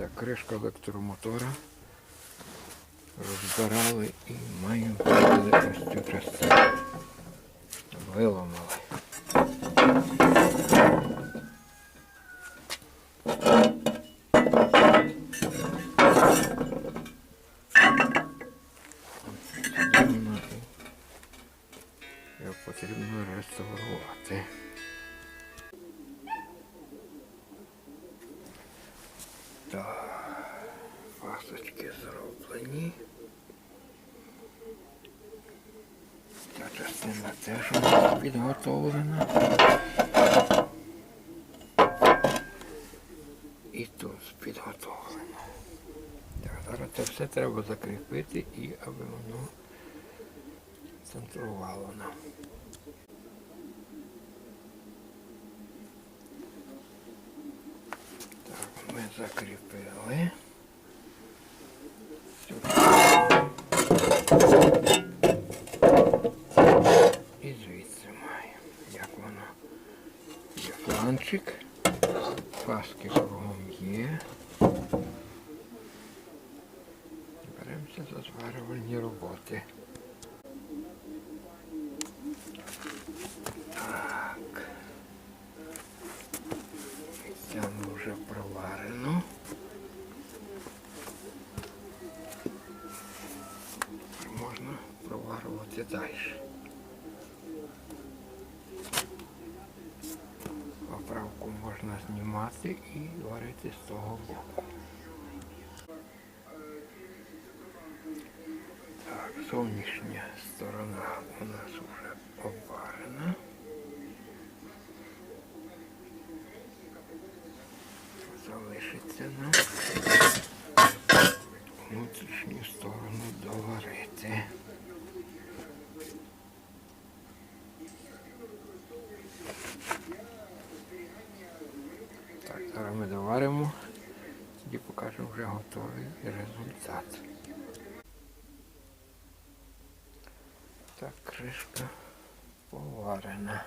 Так, кришка електромотора. Розбирали і маємо ось цю частину. Виламали. Його потрібно реставрувати. Так, пасочки зроблені. Ця частина теж підготовлена. І тут підготовлено. Так, зараз це все треба закріпити і аби воно центрувало нам. Так, ми закріпили. І звідси маємо, як воно. Є фланчик. Паски кругом є. Беремося за зварювальні роботи. Так. Це ми вже проварено. Можна проварювати далі. Поправку можна знімати і варити з того боку. Так, зовнішня сторона у нас вже обварена. Залишиться нам внутрішню сторону доварити. Так, зараз ми доваримо, тоді покажемо вже готовий результат. Так, кришка поварена.